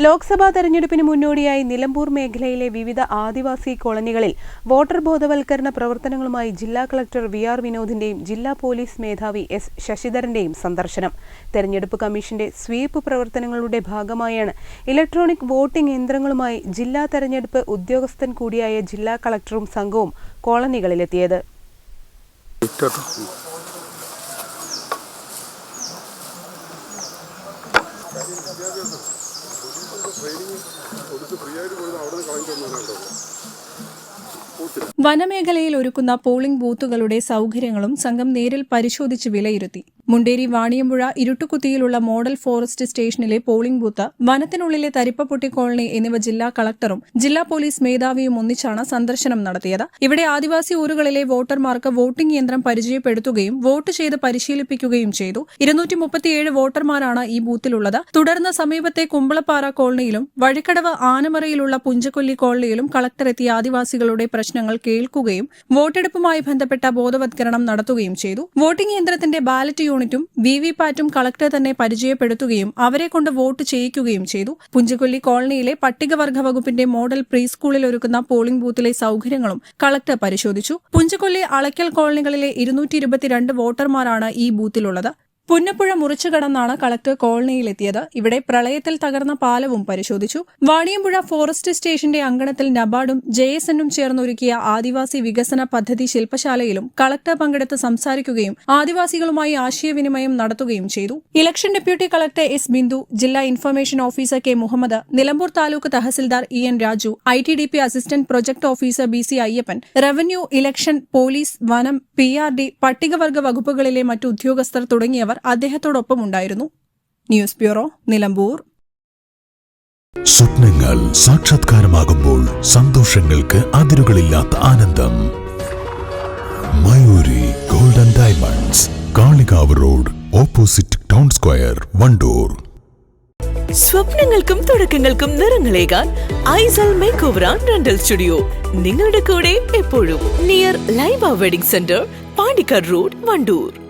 ലോക്സഭാ തെരഞ്ഞെടുപ്പിന് മുന്നോടിയായി നിലമ്പൂർ മേഖലയിലെ വിവിധ ആദിവാസി കോളനികളിൽ വോട്ടർ ബോധവൽക്കരണ പ്രവർത്തനങ്ങളുമായി ജില്ലാ കളക്ടർ വി ആർ വിനോദിന്റെയും ജില്ലാ പോലീസ് മേധാവി എസ് ശശിധരന്റെയും സന്ദർശനം. തെരഞ്ഞെടുപ്പ് കമ്മീഷന്റെ സ്വീപ്പ് പ്രവർത്തനങ്ങളുടെ ഭാഗമായാണ് ഇലക്ട്രോണിക് വോട്ടിംഗ് യന്ത്രങ്ങളുമായി ജില്ലാ തെരഞ്ഞെടുപ്പ് ഉദ്യോഗസ്ഥൻ കൂടിയായ ജില്ലാ കളക്ടറും സംഘവും കോളനികളിലെത്തിയത്. വനമേഖലയിൽ ഒരുക്കുന്ന പോളിംഗ് ബൂത്തുകളുടെ സൗകര്യങ്ങളും സംഘം നേരിൽ പരിശോധിച്ച് വിലയിരുത്തി. മുണ്ടേരി വാണിയമ്പുഴ ഇരുട്ടുകുത്തിയിലുള്ള മോഡൽ ഫോറസ്റ്റ് സ്റ്റേഷനിലെ പോളിംഗ് ബൂത്ത് വനത്തിനുള്ളിലെ തരിപ്പപ്പൊട്ടി കോളനി എന്നിവ ജില്ലാ കളക്ടറും ജില്ലാ പോലീസ് മേധാവിയും ഒന്നിച്ചാണ് സന്ദർശനം നടത്തിയത്. ഇവിടെ ആദിവാസി ഊരുകളിലെ വോട്ടർമാർക്ക് വോട്ടിംഗ് യന്ത്രം പരിചയപ്പെടുത്തുകയും വോട്ട് ചെയ്ത് പരിശീലിപ്പിക്കുകയും ചെയ്തു. ഇരുന്നൂറ്റി മുപ്പത്തിയേഴ് വോട്ടർമാരാണ് ഈ ബൂത്തിലുള്ളത്. തുടർന്ന് സമീപത്തെ കുമ്പളപ്പാറ കോളനിയിലും വഴിക്കടവ് ആനമറയിലുള്ള പുഞ്ചക്കൊല്ലി കോളനിയിലും കളക്ടർ എത്തിയ ആദിവാസികളുടെ പ്രശ്നങ്ങൾ കേൾക്കുകയും വോട്ടെടുപ്പുമായി ബന്ധപ്പെട്ട ബോധവത്കരണം നടത്തുകയും ചെയ്തു. വോട്ടിംഗ് യന്ത്രത്തിന്റെ ബാലറ്റ് യൂണിറ്റും വി വി പാറ്റും കളക്ടർ തന്നെ പരിചയപ്പെടുത്തുകയും അവരെ കൊണ്ട് വോട്ട് ചെയ്യിക്കുകയും ചെയ്തു. പുഞ്ചക്കൊല്ലി കോളനിയിലെ പട്ടികവർഗ വകുപ്പിന്റെ മോഡൽ പ്രീ സ്കൂളിൽ ഒരുക്കുന്ന പോളിംഗ് ബൂത്തിലെ സൌകര്യങ്ങളും കളക്ടർ പരിശോധിച്ചു. പുഞ്ചക്കൊല്ലി അളയ്ക്കൽ കോളനികളിലെ ഇരുന്നൂറ്റി വോട്ടർമാരാണ് ഈ ബൂത്തിലുള്ളത്. പുന്നപ്പുഴ മുറിച്ചു കടന്നാണ് കളക്ടർ കോളനിയിലെത്തിയത്. ഇവിടെ പ്രളയത്തിൽ തകർന്ന പാലവും പരിശോധിച്ചു. വാണിയമ്പുഴ ഫോറസ്റ്റ് സ്റ്റേഷന്റെ അങ്കണത്തിൽ നബാർഡും ജെ എസ് എന്നും ചേർന്നൊരുക്കിയ ആദിവാസി വികസന പദ്ധതി ശില്പശാലയിലും കളക്ടർ പങ്കെടുത്ത് സംസാരിക്കുകയും ആദിവാസികളുമായി ആശയവിനിമയം നടത്തുകയും ചെയ്തു. Election deputy collector S Bindu ജില്ലാ information officer K Muhammad Nilambur taluk tahsildar E N Raju I T D P assistant project officer B C Ayyappan revenue election police വനം പി ആർ ഡി പട്ടികവർഗ വകുപ്പുകളിലെ മറ്റു ഉദ്യോഗസ്ഥർ തുടങ്ങിയവർ അദ്ദേഹത്തോടൊപ്പമുണ്ടായിരുന്നു ന്യൂസ് ബ്യൂറോ നിലമ്പൂർ. സ്വപ്നങ്ങൾ സാക്ഷാത്കാരമാകുമ്പോൾ സന്തോഷങ്ങൾക്ക് അതിരുകളില്ലാത്ത ആനന്ദം. Mayuri golden diamonds Kalikavu road opposite town square Wandoor. സ്വപ്നങ്ങൾക്കും തുടക്കങ്ങൾക്കും നിറങ്ങളേകാൻ Aisal make over and rental studio. നിങ്ങളുടെ കൂടെ എപ്പോഴും near Laiba wedding center Pandikkad road Wandoor.